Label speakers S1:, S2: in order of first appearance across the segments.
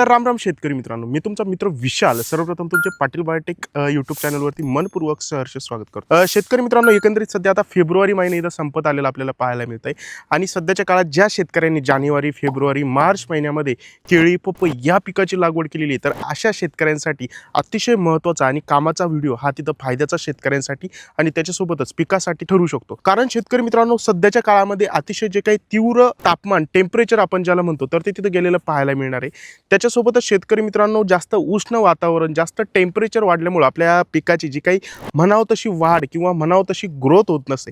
S1: तर राम राम शेतकरी मित्रांनो. मी तुमचा मित्र विशाल. सर्वप्रथम तुमचे पाटील बायोटेक यूट्यूब चॅनलवरती मनपूर्वक सहर्ष स्वागत करतो. शेतकरी मित्रांनो एकंदरीत सध्या आता फेब्रुवारी महिना इथं संपत आलेला आपल्याला पाहायला मिळत आहे आणि सध्याच्या काळात ज्या शेतकऱ्यांनी जानेवारी फेब्रुवारी मार्च महिन्यामध्ये केळी पपई या पिकाची लागवड केलेली आहे तर अशा शेतकऱ्यांसाठी अतिशय महत्त्वाचा आणि कामाचा व्हिडिओ हा तिथं फायद्याचा शेतकऱ्यांसाठी आणि त्याच्यासोबतच पिकासाठी ठरू शकतो. कारण शेतकरी मित्रांनो सध्याच्या काळामध्ये अतिशय जे काही तीव्र तापमान टेम्परेचर आपण ज्याला म्हणतो तर ते तिथं गेलेलं पाहायला मिळणार आहे. त्याच्या त्याच्यासोबतच शेतकरी मित्रांनो जास्त उष्ण वातावरण जास्त टेम्परेचर वाढल्यामुळं आपल्या पिकाची जी काही म्हणावं तशी वाढ किंवा म्हणावं तशी ग्रोथ होत नसते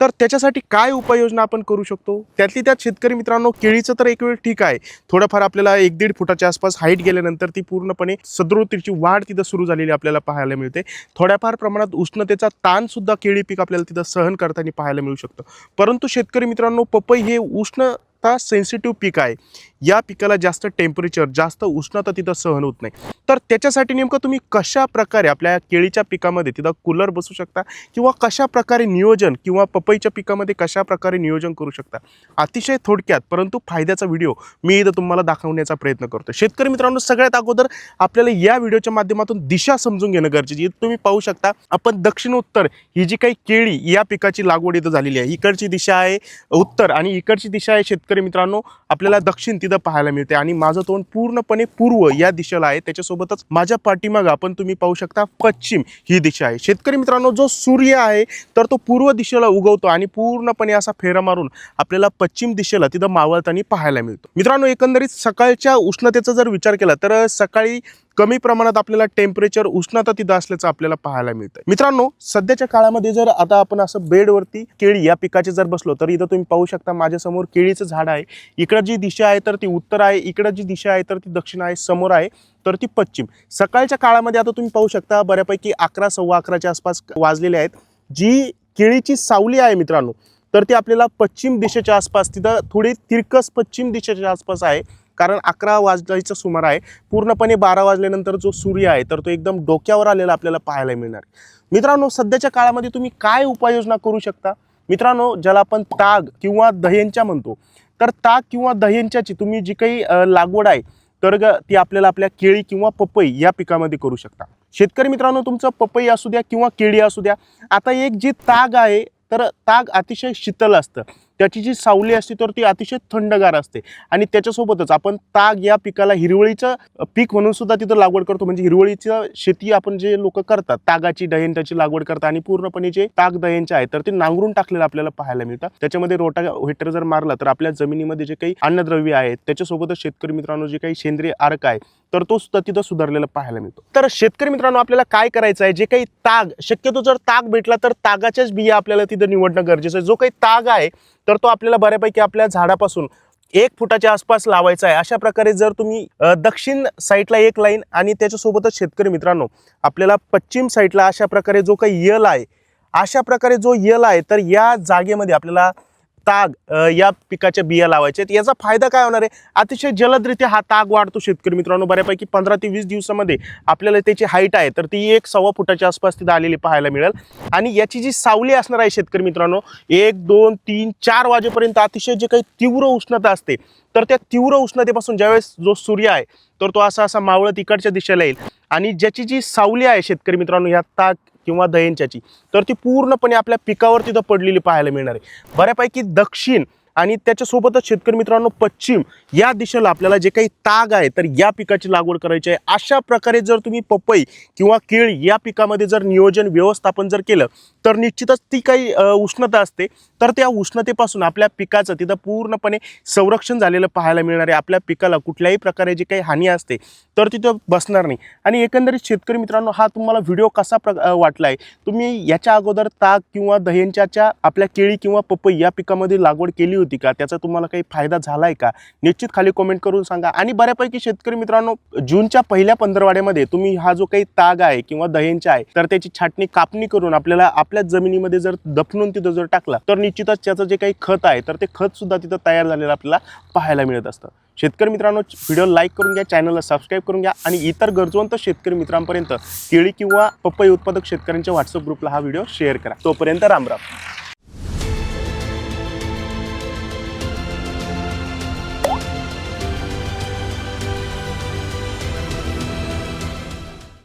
S1: तर त्याच्यासाठी काय उपाययोजना आपण करू शकतो? त्यातली त्यात शेतकरी मित्रांनो केळीचं तर एक वेळ ठीक आहे. थोडंफार आपल्याला एक दीड फुटाच्या आसपास हाईट गेल्यानंतर ती पूर्णपणे सदृढ वाढ तिथं सुरू झालेली आपल्याला पाहायला मिळते. थोड्याफार प्रमाणात उष्णतेचा ताण सुद्धा केळी पीक आपल्याला तिथं सहन करताना पाहायला मिळू शकतं. परंतु शेतकरी मित्रांनो पपई हे उष्ण आता सेन्सिटिव्ह पीक आहे. या पिकाला जास्त टेम्परेचर जास्त उष्णता तिथं सहन होत नाही. तर त्याच्यासाठी नेमकं तुम्ही कशा प्रकारे आपल्या केळीच्या पिकामध्ये तिथं कूलर बसू शकता? किंवा कशा प्रकारे नियोजन किंवा पपईच्या पिकामध्ये कशा प्रकारे नियोजन करू शकता? अतिशय थोडक्यात परंतु फायद्याचा व्हिडिओ मी इथं तुम्हाला दाखवण्याचा प्रयत्न करतो. शेतकरी मित्रांनो सगळ्यात अगोदर आपल्याला या व्हिडिओच्या माध्यमातून दिशा समजून घेणं गरजेचे तुम्ही पाहू शकता आपण दक्षिणोत्तर ही जी काही केळी या पिकाची लागवड इथं झालेली आहे. इकडची दिशा आहे उत्तर आणि इकडची दिशा आहे शेतकरी शेतकरी मित्रांनो आपल्याला दक्षिण तिथं पाहायला मिळते. आणि माझं तोंड पूर्णपणे पूर्व या दिशेला आहे. त्याच्यासोबतच माझ्या पाठीमागं आपण तुम्ही पाहू शकता पश्चिम ही दिशा आहे. शेतकरी मित्रांनो जो सूर्य आहे तर तो पूर्व दिशेला उगवतो आणि पूर्णपणे असा फेरा मारून आपल्याला पश्चिम दिशेला तिथं मावळताना पाहायला मिळतो. मित्रांनो एकंदरीत सकाळच्या उष्णतेचा जर विचार केला तर सकाळी कमी प्रमाणात आपल्याला टेम्परेचर उष्णता तिथं असल्याचं आपल्याला पाहायला मिळतं मित्रांनो सध्याच्या काळामध्ये जर आता आपण असं बेडवरती केळी या पिकाचे जर बसलो तर इथं तुम्ही पाहू शकता माझ्यासमोर केळीचं झाड आहे. इकडं जी दिशा आहे तर ती उत्तर आहे. इकडं जी दिशा आहे तर ती दक्षिण आहे. समोर आहे तर ती पश्चिम. सकाळच्या काळामध्ये आता तुम्ही पाहू शकता बऱ्यापैकी अकरा सव्वा अकराच्या आसपास वाजलेले आहेत. जी केळीची सावली आहे मित्रांनो तर ती आपल्याला पश्चिम दिशेच्या आसपास तिथं थोडी तिरकस पश्चिम दिशेच्या आसपास आहे. कारण अकरा वाजल्याचं सुमार आहे. पूर्णपणे बारा वाजल्यानंतर जो सूर्य आहे तर तो एकदम डोक्यावर आलेला आपल्याला पाहायला मिळणार. मित्रांनो सध्याच्या काळामध्ये तुम्ही काय उपाययोजना करू शकता? मित्रांनो ज्याला आपण ताग किंवा दह्यांच्या म्हणतो तर ताग किंवा दह्यांच्याची तुम्ही जी काही लागवड आहे तर ग- ती आपल्याला आपल्या केळी किंवा पपई या पिकामध्ये करू शकता. शेतकरी मित्रांनो तुमचं पपई असू द्या किंवा केळी असू द्या आता एक जी ताग आहे तर ताग अतिशय शीतल असतं. त्याची जी सावली असते तर ती अतिशय थंडगार असते. आणि त्याच्यासोबतच आपण ताग या पिकाला हिरवळीचं पीक म्हणून सुद्धा तिथं लागवड करतो. म्हणजे हिरवळीचं शेती आपण जे लोक करतात तागाची दह्यांची लागवड करतात आणि पूर्णपणे जे ताग दह्यांचे आहे तर ते नांगरून टाकलेलं आपल्याला पाहायला मिळतं. त्याच्यामध्ये रोटा व्हेटर जर मारला तर आपल्या जमिनीमध्ये जे काही अन्नद्रव्य आहेत त्याच्यासोबतच शेतकरी मित्रांनो जे काही सेंद्रिय अर्क आहे तर तो सुद्धा तिथं सुधारलेला पाहायला मिळतो. तर शेतकरी मित्रांनो आपल्याला काय करायचं आहे? जे काही ताग शक्यतो जर ताग भेटला तर तागाच्याच बिया आपल्याला तिथं निवडणं गरजेचं आहे. जो काही ताग आहे तर तो आपल्याला बऱ्यापैकी आपल्या झाडापासून एक फुटाच्या आसपास लावायचा आहे. अशा प्रकारे जर तुम्ही दक्षिण साईडला एक लाईन आणि त्याच्यासोबतच शेतकरी मित्रांनो आपल्याला पश्चिम साईडला अशा प्रकारे जो काही यल आहे अशा प्रकारे जो यल आहे तर या जागेमध्ये आपल्याला ताग या पिकाच्या बिया लावायच्या आहेत. याचा फायदा काय होणार आहे? अतिशय जलदरित्या हा ताग वाढतो शेतकरी मित्रांनो. बऱ्यापैकी पंधरा ते वीस दिवसामध्ये आपल्याला त्याची हाईट आहे तर ती एक सव्वा फुटाच्या आसपास तिथं आलेली पाहायला मिळेल. आणि याची जी सावली असणार आहे शेतकरी मित्रांनो एक दोन तीन चार वाजेपर्यंत अतिशय जे काही तीव्र उष्णता असते तर त्या तीव्र उष्णतेपासून ज्यावेळेस जो सूर्य आहे तर तो असा असा मावळत इकडच्या दिशेला येईल. आणि ज्याची जी सावली आहे शेतकरी मित्रांनो या ताग किंवा दह्यांच्याची तर ती पूर्णपणे आपल्या पिकावर तिथं पडलेली पाहायला मिळणार आहे. बऱ्यापैकी दक्षिण आणि त्याच्यासोबतच शेतकरी मित्रांनो पश्चिम या दिशेला आपल्याला जे काही ताग आहे तर या पिकाची लागवड करायची आहे. अशा प्रकारे जर तुम्ही पपई किंवा केळी या पिकामध्ये जर नियोजन व्यवस्थापन जर केलं तर निश्चितच ती काही उष्णता असते. तर त्या उष्णतेपासून आपल्या पिकाचं तिथं पूर्णपणे संरक्षण झालेलं पाहायला मिळणार आहे. आपल्या पिकाला कुठल्याही प्रकारे जी काही हानी असते तर तिथं बसणार नाही. आणि एकंदरीत शेतकरी मित्रांनो हा तुम्हाला व्हिडिओ कसा प्र वाटला आहे तुम्ही याच्या अगोदर ताग किंवा दह्यांच्याच्या आपल्या केळी किंवा पपई या पिकामध्ये लागवड केली होती. का? त्याचा तुम्हाला काही फायदा झाला आहे का? निश्चित खाली कमेंट करून सांगा. आणि बऱ्यापैकी शेतकरी मित्रांनो जूनच्या पहिल्या पंधरवाड्यामध्ये तुम्ही हा जो काही ताग आहे किंवा दह्यांचा आहे तर त्याची छाटणी कापणी करून आपल्याला आपल्या जमिनीमध्ये जर दफनून तिथं जर टाकला तर निश्चितच त्याचं जे काही खत आहे तर ते खत सुद्धा तिथं तयार झालेलं आपल्याला पाहायला मिळत असतं. शेतकरी मित्रांनो व्हिडिओ लाईक करून घ्या चॅनलला सबस्क्राईब करून घ्या आणि इतर गरजवंत शेतकरी मित्रांपर्यंत केळी किंवा पपई उत्पादक शेतकऱ्यांच्या व्हॉट्सअप ग्रुपला हा व्हिडिओ शेअर करा. तोपर्यंत रामराम